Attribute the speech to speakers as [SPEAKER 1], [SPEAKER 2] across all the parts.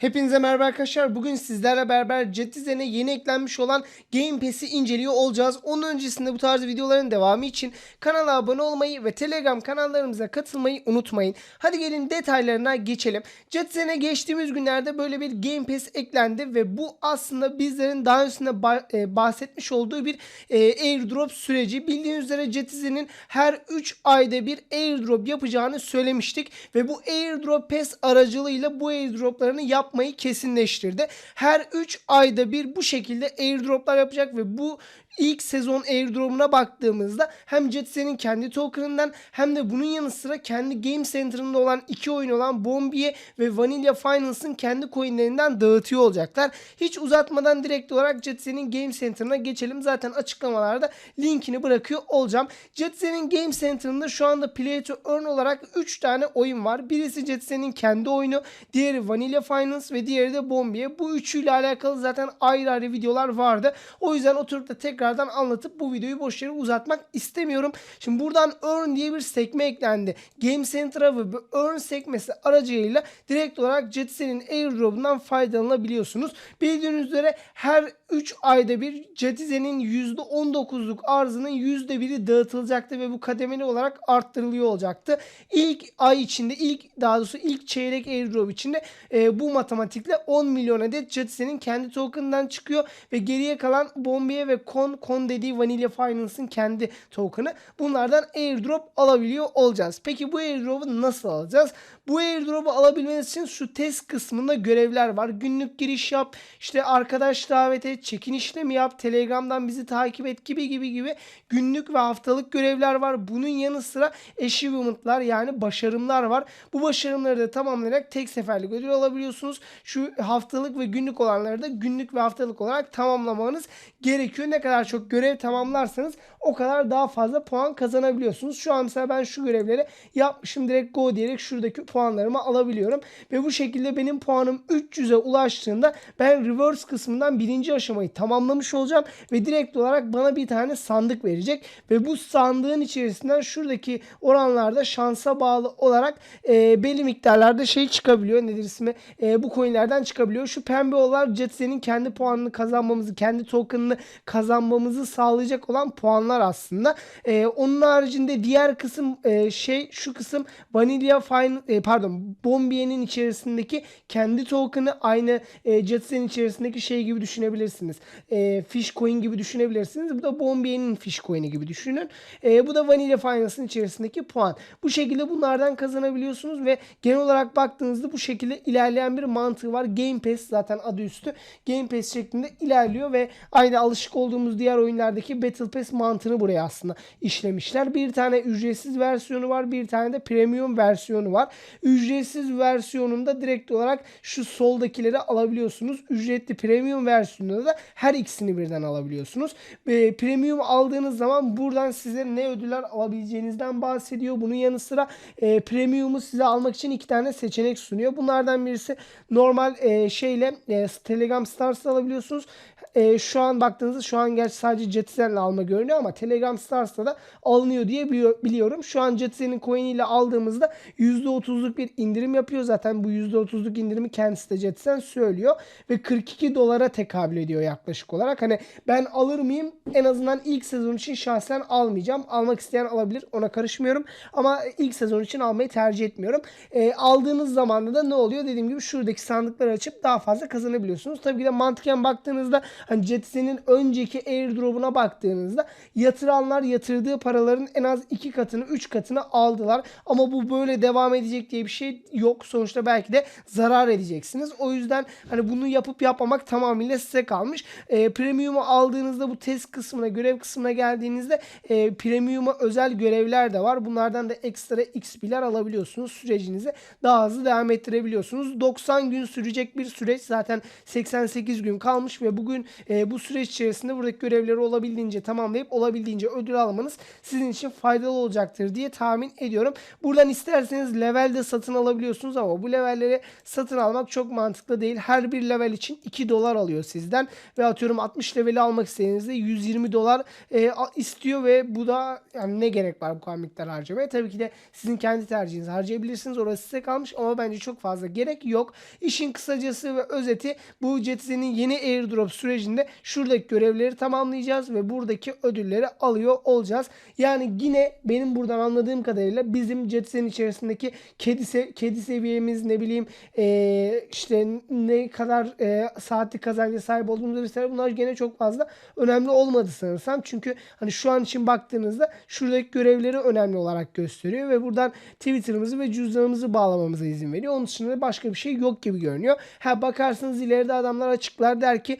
[SPEAKER 1] Hepinize merhaba arkadaşlar. Bugün sizlerle beraber Cetizen'e yeni eklenmiş olan Game Pass'i inceliyor olacağız. Onun öncesinde bu tarz videoların devamı için kanala abone olmayı ve Telegram kanallarımıza katılmayı unutmayın. Hadi gelin detaylarına geçelim. Cetizen'e geçtiğimiz günlerde böyle bir Game Pass eklendi ve bu aslında bizlerin daha öncesinde e, bahsetmiş olduğu bir e, airdrop süreci. Bildiğiniz üzere Cetizen'in her 3 ayda bir airdrop yapacağını söylemiştik ve bu airdrop pass aracılığıyla bu airdroplarını yapmayı kesinleştirdi. Her 3 ayda bir bu şekilde airdroplar yapacak ve bu ilk sezon airdrop'una baktığımızda hem Jetsen'in kendi token'ından hem de bunun yanı sıra kendi Game Center'ında olan iki oyun olan Bombiye ve Vanilla Finals'ın kendi coinlerinden dağıtıyor olacaklar. Hiç uzatmadan direkt olarak Jetsen'in Game Center'ına geçelim. Zaten açıklamalarda linkini bırakıyor olacağım. Jetsen'in Game Center'ında şu anda Play to Earn olarak 3 tane oyun var. Birisi Jetsen'in kendi oyunu, diğeri Vanilla Finals ve diğeri de Bombiye. Bu üçüyle alakalı zaten ayrı ayrı videolar vardı. O yüzden oturup da tekrardan anlatıp bu videoyu boş yere uzatmak istemiyorum. Şimdi buradan Earn diye bir sekme eklendi. Game Center'a ve bu Earn sekmesi aracılığıyla direkt olarak Jetsen'in airdrop'undan faydalanabiliyorsunuz. Bildiğiniz üzere her 3 ayda bir Jetsen'in %19'luk arzının %1'i dağıtılacaktı ve bu kademeli olarak arttırılıyor olacaktı. İlk ay içinde ilk daha doğrusu ilk çeyrek airdrop içinde e, bu matematikle 10 milyon adet Jetsen'in kendi token'dan çıkıyor ve geriye kalan Bombiye ve Con, Con dediği Vanilla Finance'ın kendi token'ı. Bunlardan airdrop alabiliyor olacağız. Peki bu airdrop'u nasıl alacağız? Bu airdrop'u alabilmeniz için şu test kısmında görevler var. Günlük giriş yap, işte arkadaş davet et, çekin işlemi yap, Telegram'dan bizi takip et gibi gibi gibi günlük ve haftalık görevler var. Bunun yanı sıra achievement'lar yani başarımlar var. Bu başarımları da tamamlayarak tek seferlik ödül alabiliyorsunuz. Şu haftalık ve günlük olanları da günlük ve haftalık olarak tamamlamanız gerekiyor. Ne kadar çok görev tamamlarsanız o kadar daha fazla puan kazanabiliyorsunuz. Şu an mesela ben şu görevleri yapmışım. Direkt go diyerek şuradaki puanlarımı alabiliyorum. Ve bu şekilde benim puanım 300'e ulaştığında ben reverse kısmından birinci aşamayı tamamlamış olacağım. Ve direkt olarak bana bir tane sandık verecek. Ve bu sandığın içerisinden şuradaki oranlarda şansa bağlı olarak e, belli miktarlarda şey çıkabiliyor. Nedir ismi? E, bu coinlerden çıkabiliyor. Şu pembe olan Jetsen'in kendi puanını kazanmamızı, kendi token'ını kazanmamızı sağlayacak olan puanlar aslında. E, onun haricinde diğer kısım e, şey şu kısım Vanilla Fine e, pardon Bombier'in içerisindeki kendi token'ı aynı e, Jetsen'in içerisindeki şey gibi düşünebilirsiniz. E, fish coin gibi düşünebilirsiniz. Bu da Bombier'in fish coin'i gibi düşünün. E, bu da Vanilla Finals'ın içerisindeki puan. Bu şekilde bunlardan kazanabiliyorsunuz ve genel olarak baktığınızda bu şekilde ilerleyen bir mantığı var. Game Pass zaten adı üstü. Game Pass şeklinde ilerliyor ve aynı alışık olduğumuz diğer oyunlardaki Battle Pass mantığını buraya aslında işlemişler. Bir tane ücretsiz versiyonu var. Bir tane de premium versiyonu var. Ücretsiz versiyonunda direkt olarak şu soldakileri alabiliyorsunuz. Ücretli premium versiyonunda da her ikisini birden alabiliyorsunuz. Ve premium aldığınız zaman buradan size ne ödüller alabileceğinizden bahsediyor. Bunun yanı sıra e, premium'u size almak için iki tane seçenek sunuyor. Bunlardan birisi normal e, şeyle e, Telegram Stars alabiliyorsunuz. E, şu an baktığınızda şu an gerçi sadece Jetsen'le alma görünüyor ama Telegram Stars'ta da alınıyor diye bili- biliyorum. Şu an Jetsen'in coin'iyle aldığımızda %30'luk bir indirim yapıyor. Zaten bu %30'luk indirimi kendisi de Jetsen söylüyor. Ve 42 dolara tekabül ediyor yaklaşık olarak. Hani ben alır mıyım? En azından ilk sezon için şahsen almayacağım. Almak isteyen alabilir. Ona karışmıyorum. Ama ilk sezon için almayı tercih etmiyorum. E, aldığınız zaman da ne oluyor? Dediğim gibi şuradaki sandıkları açıp daha fazla kazanabiliyorsunuz. Tabii ki de mantıken baktığınızda hani Jetsen'in önceki airdrop'una baktığınızda yatıranlar yatırdığı paraların en az iki katını, üç katını aldılar. Ama bu böyle devam edecek diye bir şey yok. Sonuçta belki de zarar edeceksiniz. O yüzden hani bunu yapıp yapmamak tamamıyla size kalmış. E, premium'u aldığınızda bu test kısmına, görev kısmına geldiğinizde e, premium'a özel görevler de var. Bunlardan da ekstra XP'ler alabiliyorsunuz. Sürecinizi daha hızlı devam ettirebiliyorsunuz. 90 gün sürecek bir süreç. Zaten 88 gün kalmış ve bugün e, bu süreç içerisinde buradaki görevleri olabildiğince tamamlayıp olabildiğince ödül almanız sizin için faydalı olacaktır diye tahmin ediyorum. Buradan isterseniz levelde satın alabiliyorsunuz ama bu levelleri satın almak çok mantıklı değil. Her bir level için 2 dolar alıyor sizden ve atıyorum 60 leveli almak istediğinizde 120 dolar e, istiyor ve bu da yani ne gerek var bu kadar miktar harcamaya? Tabii ki de sizin kendi tercihiniz harcayabilirsiniz. Orası size kalmış ama bence çok fazla gerek yok. İşin kısacası ve özeti bu Jetsen'in yeni airdrop sürecinde şuradaki görevleri tamamlayacağız ve buradaki ödülleri alıyor olacağız. Yani yine benim buradan anladığım kadarıyla bizim Jetsen içerisindeki kedi se- kedi seviyemiz ne bileyim eee, işte ne kadar eee saatlik kazanca sahip olduğumuz vesaire bunlar gene çok fazla önemli olmadı sanırsam. Çünkü hani şu an için baktığınızda şuradaki görevleri önemli olarak gösteriyor ve buradan Twitter'ımızı ve cüzdanımızı bağlamamıza izin veriyor. Onun dışında da başka bir şey yok gibi görünüyor. Ha bakarsınız ileride adamlar açıklar der ki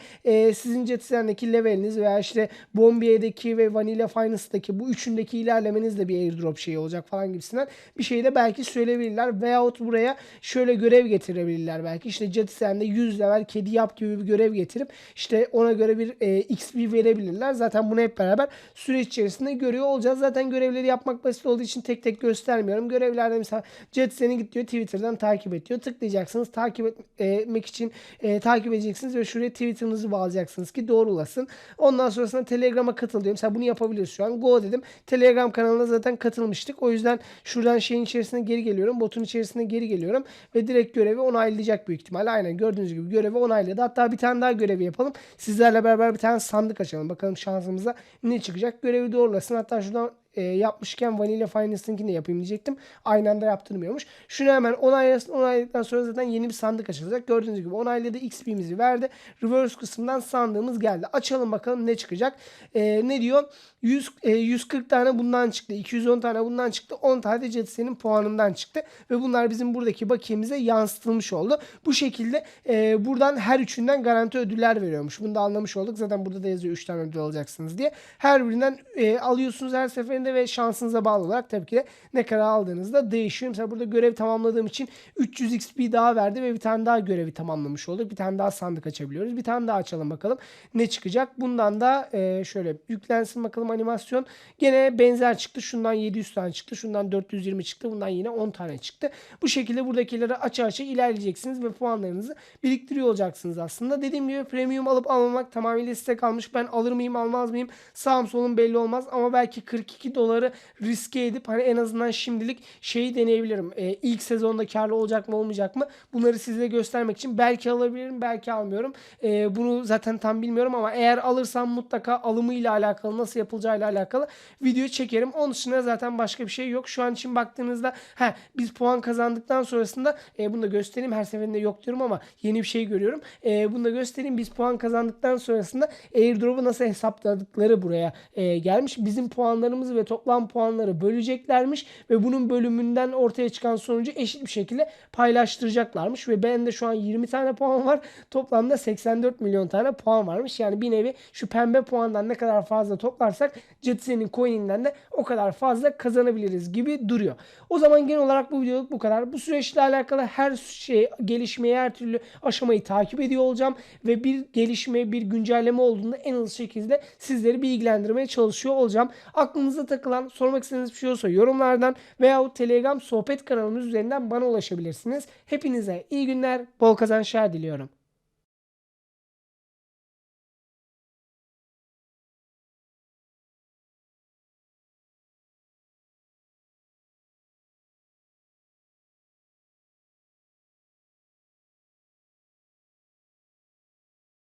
[SPEAKER 1] sizin Jetsen'deki leveliniz veya işte Bombier'deki ve Vanilla Finance'daki bu üçündeki ilerlemeniz de bir airdrop şeyi olacak falan gibisinden bir şey de belki söyleyebilirler. Veyahut buraya şöyle görev getirebilirler belki. İşte Jetsen'de 100 level kedi yap gibi bir görev getirip işte ona göre bir e, XP verebilirler. Zaten bunu hep beraber süreç içerisinde görüyor olacağız. Zaten görevleri yapmak basit olduğu için tek tek göstermiyorum. Görevlerde mesela Jetsen'i git diyor Twitter'dan takip et diyor. Tıklayacaksınız. Takip et- etmek için e, takip edeceksiniz ve şuraya Twitter'ınızı bağlayacaksınız ki doğrulasın. Ondan sonrasında Telegram'a katıl diyor. Mesela bunu yapabiliriz şu an. Go dedim. Telegram kanalına zaten katılmıştık. O yüzden şuradan şeyin içerisine geri geliyorum. Botun içerisine geri geliyorum. Ve direkt görevi onaylayacak büyük ihtimalle. Aynen gördüğünüz gibi görevi onayladı. Hatta bir tane daha görevi yapalım. Sizlerle beraber bir tane sandık açalım. Bakalım şansımıza ne çıkacak. Görevi doğrulasın. Hatta şuradan e, yapmışken Vanilla Finance'ınkini de yapayım diyecektim. Aynı anda yaptırmıyormuş. Şunu hemen onaylasın. Onayladıktan sonra zaten yeni bir sandık açılacak. Gördüğünüz gibi onayladı. XP'mizi verdi. Reverse kısmından sandığımız geldi. Açalım bakalım ne çıkacak. E, ne diyor? 100, e, 140 tane bundan çıktı. 210 tane bundan çıktı. 10 tane de Jetsen'in puanından çıktı. Ve bunlar bizim buradaki bakiyemize yansıtılmış oldu. Bu şekilde e, buradan her üçünden garanti ödüller veriyormuş. Bunu da anlamış olduk. Zaten burada da yazıyor 3 tane ödül alacaksınız diye. Her birinden e, alıyorsunuz her seferinde ve şansınıza bağlı olarak tabii ki de ne kadar aldığınızda değişiyor. Mesela burada görev tamamladığım için 300 XP daha verdi ve bir tane daha görevi tamamlamış olduk. Bir tane daha sandık açabiliyoruz. Bir tane daha açalım bakalım ne çıkacak. Bundan da e, şöyle yüklensin bakalım animasyon. Gene benzer çıktı. Şundan 700 tane çıktı. Şundan 420 çıktı. Bundan yine 10 tane çıktı. Bu şekilde buradakileri aça aça ilerleyeceksiniz ve puanlarınızı biriktiriyor olacaksınız aslında. Dediğim gibi premium alıp almamak tamamıyla size kalmış. Ben alır mıyım almaz mıyım sağım solum belli olmaz ama belki 42 doları riske edip hani en azından şimdilik şeyi deneyebilirim. Ee, ilk sezonda karlı olacak mı olmayacak mı? Bunları size göstermek için belki alabilirim belki almıyorum. Ee, bunu zaten tam bilmiyorum ama eğer alırsam mutlaka alımıyla alakalı nasıl yapılacağıyla alakalı video çekerim. Onun dışında zaten başka bir şey yok. Şu an için baktığınızda ha biz puan kazandıktan sonrasında e, bunu da göstereyim. Her seferinde yok diyorum ama yeni bir şey görüyorum. E, bunu da göstereyim. Biz puan kazandıktan sonrasında airdrop'u nasıl hesapladıkları buraya e, gelmiş. Bizim puanlarımızı ve toplam puanları böleceklermiş ve bunun bölümünden ortaya çıkan sonucu eşit bir şekilde paylaştıracaklarmış ve ben de şu an 20 tane puan var. Toplamda 84 milyon tane puan varmış. Yani bir nevi şu pembe puandan ne kadar fazla toplarsak Jetsen'in coin'inden de o kadar fazla kazanabiliriz gibi duruyor. O zaman genel olarak bu videoluk bu kadar. Bu süreçle alakalı her şey gelişmeyi her türlü aşamayı takip ediyor olacağım ve bir gelişme bir güncelleme olduğunda en hızlı şekilde sizleri bilgilendirmeye çalışıyor olacağım. Aklınıza takılan sormak istediğiniz bir şey olursa yorumlardan veya Telegram sohbet kanalımız üzerinden bana ulaşabilirsiniz. Hepinize iyi günler, bol kazançlar diliyorum.